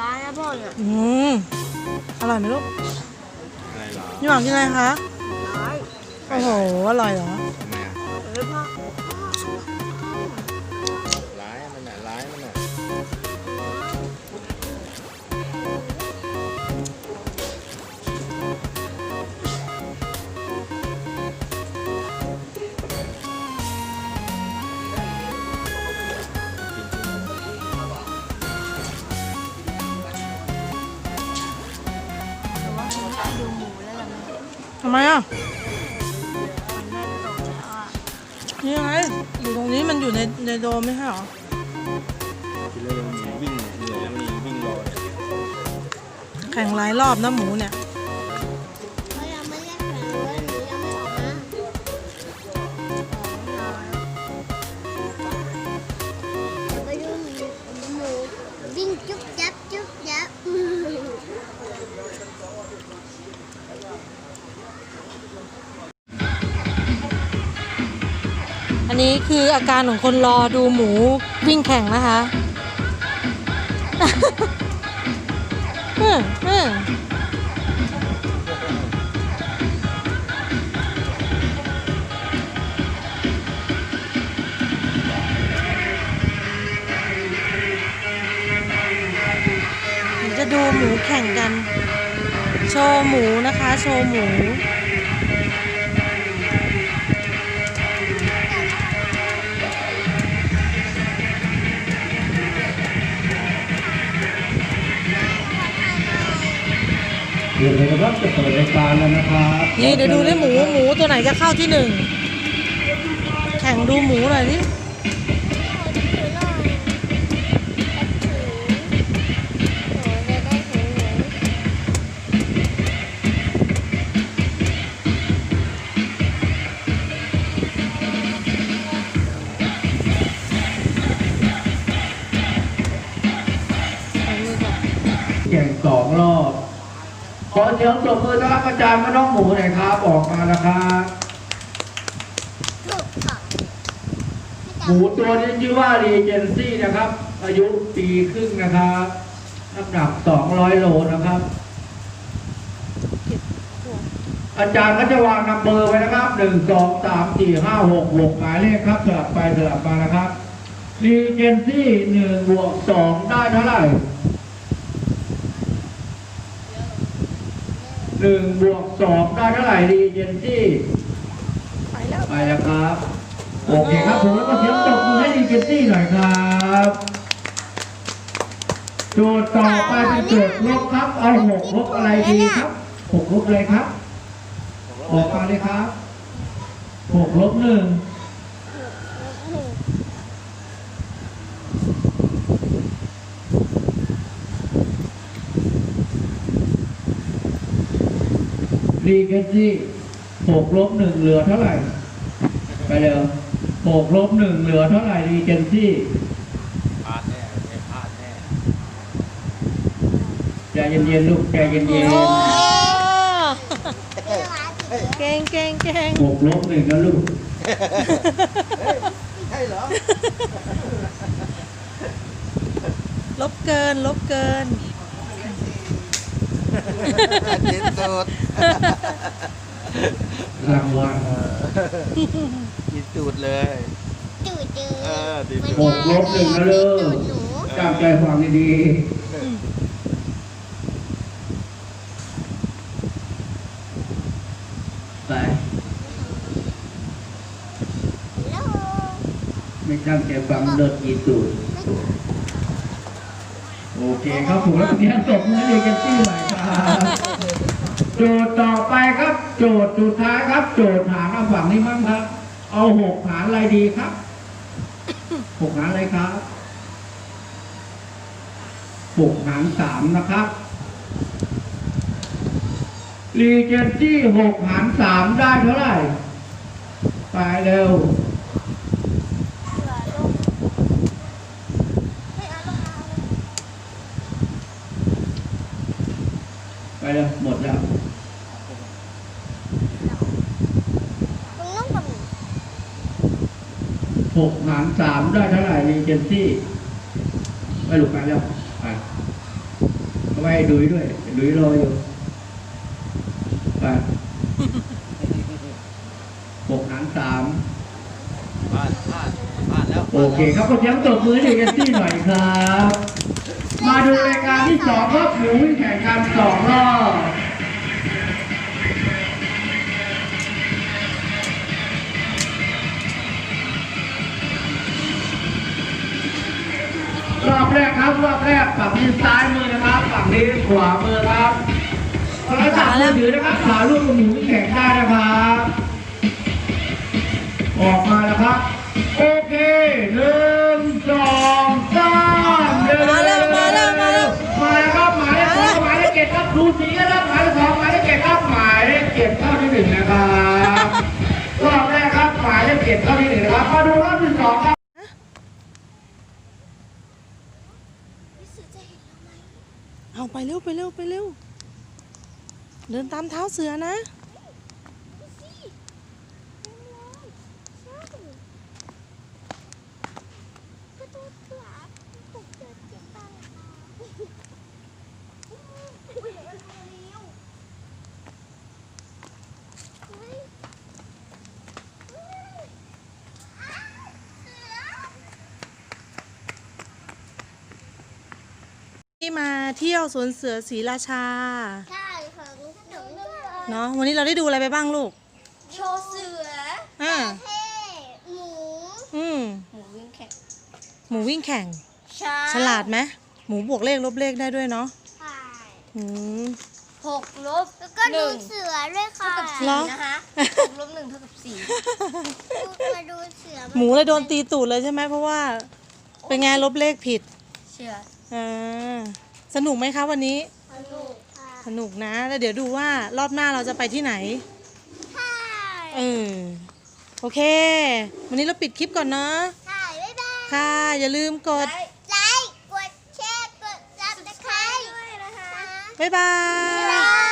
ร้ายนะพ่อเนี่ยอืมอร่อยไหมลูกอะไรเหรอพี่หวังกินอะไรคะร้ายโอ้โหอร่อยเหรอ ทำไมอะ เออพ่อ ทำไมอะมันแม่โตแล้วอะนี่ไงอยู่ตรงนี้มันอยู่ในในโดมไม่ใช่เหรอทีแรกมันวิ่งเหนื่อยแล้วมันวิ่งรอเลยแข่งหลายรอบนะหมูเนี่ย อันนี้คืออาการของคนรอดูหมูวิ่งแข่งนะคะอืมอืมเดี๋ยวจะดูหมูแข่งกัน โชว์หมูนะคะ โชว์หมู จะเปิดรายการแล้วนะครับนี่เดี๋ยวดูได้หมูหมูตัวไหนจะเข้าที่หนึ่งแข่งดูหมูหน่อยนี่เอามือก่อนแข่งสองรอบ ขอเสียงปรบมือต้อนรับอาจารย์มาน้องหมูหน่อยครับออกมานะครับหมูตัวนี้ชื่อว่ารีเจนซี่นะครับ อายุปีครึ่งนะครับน้ำหนัก200โลนะครับ อาจารย์ก็จะวางนัมเบอร์ไว้นะครับ1 2 3 4 5 6 6หมายเลขครับสลับไปสลับมานะครับรีเจนซี่1บวก2ได้เท่าไหร่ หนึ่งบวกสองได้เท่าไหร่ดีเจนซี่ไปแล้วไปแล้วครับ โอเคครับผมแล้วก็เสียงตบมือให้ดีเจนซี่หน่อยครับโจทย์ต่อไปเป็นโจทย์ลบครับ เอาหกลบอะไรดีครับหกลบอะไรครับออกมาเลยครับหกลบหนึ่ง ดีเจนซี่หกลบหนึ่งเหลือเท่าไหร่ ไปเร็วหกลบหนึ่งเหลือเท่าไหร่ดีเจนซี่พลาดแน่ไม่พลาดแน่ใจเย็นๆลูกใจเย็นโอ้ๆเก่งเก่งเก่งหกลบหนึ่งนะลูก ใช่เหรอ ลบเกิน ลบเกินเจ็ดสุดรางวัลกินตูดเลยจืดจืดเออดีมันหกลบหนึ่งนะลูกหนูตั้งใจฟังดีๆไปแล้วไม่ตั้งใจฟังเลิศกีตูดโอเคครับผมแล้วทีนี้ตบมือให้ดีกันที่หน่อยครับ โจทย์ต่อไปครับ โจทย์สุดท้ายครับ โจทย์หารเอาฝั่งนี้มั้งครับ เอาหกหารอะไรดีครับหกหารอะไรครับหกหารสามนะครับรีเจนซี่หกหารสามได้เท่าไหร่ไปเร็ว ไปเร็วหมดแล้วตรงนู้นกับหนูหกหารสามได้เท่าไหร่รีเจนซี่ไปลูกไปแล้วไปไว้ดุยด้วยดุยรออยู่ไปหกหารสามพลาดพลาดพลาดแล้วโอเคครับก็เสียงตบมือให้กันที่หน่อยครับ มาดูรายการที่สองรับหมูวิ่งแข่งกันสองรอบรอบแรกครับรอบแรกฝั่งนี้ซ้ายมือนะครับ ฝั่งนี้ขวามือครับโทรศัพท์มือถือนะครับถ่ายรูกหมูแข่งได้นะครับออกมาแล้วครับ โอเคหนึ่ง ดครับดูสีนะครับหมายเลขสองหมายเลขเจ็ดครับหมายเลขเจ็ดเข้าที่หนึ่งนะครับรอบแรกครับหมายเลขเจ็ดเข้าที่หนึ่งนะครับมาดูรอบที่สองครับเอาไปเร็วไปเร็วไปเร็ว เดินตามเท้าเสือนะก็ตัวเสือปลุกเสือเจ็บบ้าง ที่มาเที่ยวสวนเสือศรีราชา ใช่ค่ะลูกหนูเนาะวันนี้เราได้ดูอะไรไปบ้างลูก โชว์เสืออ่า เท่หมูอืม หมูวิ่งแข่งหมูวิ่งแข่งใช่ฉลาดไหมหมูบวกเลขลบเลขได้ด้วยเนาะใช่ อืม หกลบ แล้วก็ดูเสือด้วยค่ะเหรอนะคะหกลบหนึ่งเท่ากับสี่มาดูเสือหมูเลยโดนตีตูดเลยใช่ไหมเพราะว่า เป็นไงลบเลขผิดเชื่ออ่าสนุกไหมคะวันนี้ สนุกค่ะสนุกนะ แล้วเดี๋ยวดูว่ารอบหน้าเราจะไปที่ไหนใช่เออ โอเค วันนี้เราปิดคลิปก่อนเนาะใช่บ๊ายบาย ค่ะ อย่าลืมกดไลค์กด 拜拜。